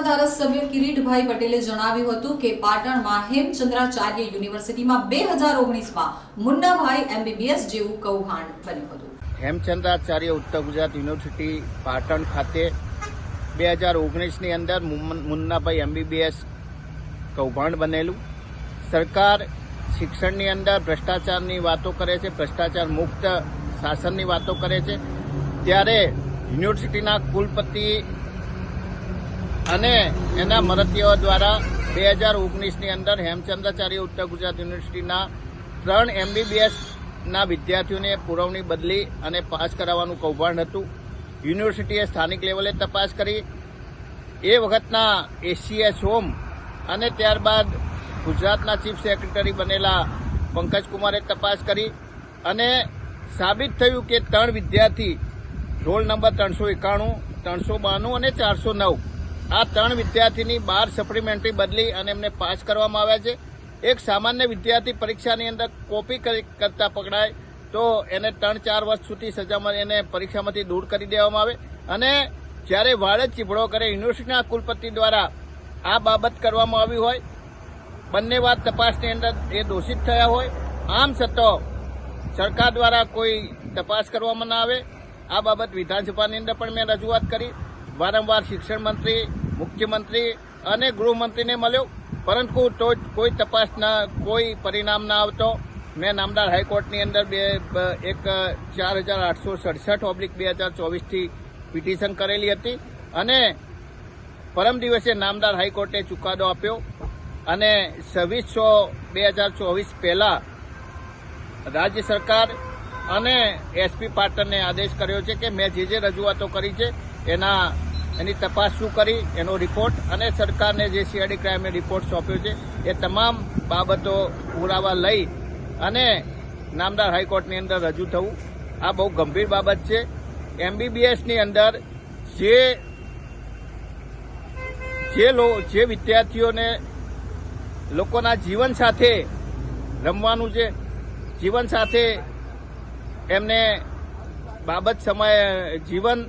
ધારાસભ્ય કિરીટભાઈ પટેલે જણાવ્યું હતું કે પાટણમાં હેમચંદ્રાચાર્ય યુનિવર્સિટીમાં બે હજાર ઓગણીસમાં મુન્નાભાઈ એમબીબીએસ જેવું કૌભાંડ બન્યું હતું. હેમચંદ્રાચાર્ય ઉત્તર ગુજરાત યુનિવર્સિટી પાટણ ખાતે બે હજાર ઓગણીસની અંદર મુન્ન- મુન્નાભાઈ એમબીબીએસ કૌભાંડ બનેલું. સરકાર શિક્ષણની અંદર ભ્રષ્ટાચારની વાતો કરે છે, ભ્રષ્ટાચાર મુક્ત શાસનની વાતો કરે છે. ત્યારે યુનિવર્સિટીના કુલપતિ અને એના મરતીઓ દ્વારા બે હજાર ઓગણીસની અંદર હેમચંદ્રાચાર્ય ઉત્તર ગુજરાત યુનિવર્સિટીના ત્રણ એમબીબીએસના વિદ્યાર્થીઓને પુરવણી બદલી અને પાસ કરાવવાનું કૌભાંડ હતું. યુનિવર્સિટીએ સ્થાનિક લેવલે તપાસ કરી. એ વખતના એસીએસ હોમ અને ત્યારબાદ ગુજરાતના ચીફ સેક્રેટરી બનેલા પંકજકુમારે તપાસ કરી અને સાબિત થયું કે ત્રણ વિદ્યાર્થી રોલ નંબર ત્રણસો એકાણું, ત્રણસો બાણું અને ચારસો નવ આ ત્રણ વિદ્યાર્થીની બાર સપ્લિમેન્ટરી બદલી અને એમને પાસ કરવામાં આવ્યા છે. એક સામાન્ય વિદ્યાર્થી પરીક્ષાની અંદર કોપી કરી- કરતા પકડાય તો એને ત્રણ ચાર વર્ષ સુધી સજામાં એને પરીક્ષામાંથી દૂર કરી દેવામાં આવે. અને જ્યારે વાળ ચીભડો કરે, યુનિવર્સિટીના કુલપતિ દ્વારા આ બાબત કરવામાં આવી હોય, બંને વાત તપાસની અંદર એ દોષિત થયા હોય. આમ છતાં સરકાર દ્વારા કોઈ તપાસ કરવામાં ના આવે. આ બાબત વિધાનસભાની અંદર પણ મેં રજૂઆત કરી. વારંવાર શિક્ષણ મંત્રી, મુખ્યમંત્રી અને ગૃહમંત્રીને મળ્યો. પરંતુ તો કોઈ તપાસના, કોઈ પરિણામ ના આવતો. મેં નામદાર હાઈકોર્ટની અંદર બે, એક, ચાર હજાર આઠસો સડસઠ ઓબ્લિક બે હજાર ચોવીસથી પિટિશન કરેલી હતી. અને પરમ દિવસે નામદાર હાઈકોર્ટે ચુકાદો આપ્યો. અને છવ્વીસો બે હજાર ચોવીસ પહેલાં રાજ્ય સરકાર અને એસપી પાટણને આદેશ કર્યો છે કે મેં જે જે રજૂઆતો કરી છે, એના એની તપાસ શું કરી, એનો રિપોર્ટ અને સરકારને જે સીઆઈડી ક્રાઇમે રિપોર્ટ સોંપ્યો છે, એ તમામ બાબતો પુરાવા લઈ અને નામદાર હાઈકોર્ટની અંદર રજૂ થવું, આ બહુ ગંભીર બાબત છે. એમબીબીએસની અંદર જે જે જે વિદ્યાર્થીઓને લોકોના જીવન સાથે રમવાનું છે, જીવન સાથે એમને બાબત સમય જીવન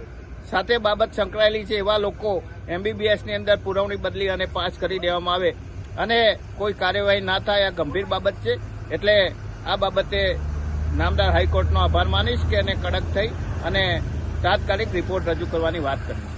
સાથે બાબત સંકળાયેલી છે એવા લોકો એમબીબીએસની અંદર પુરવણી બદલી અને પાસ કરી દેવામાં આવે. અને કોઈ કાર્યવાહી ના થાય, આ ગંભીર બાબત છે. એટલે આ બાબતે નામદાર હાઈકોર્ટનો આભાર માનીશ કે એને કડક થઈ અને તાત્કાલિક રિપોર્ટ રજૂ કરવાની વાત કરી.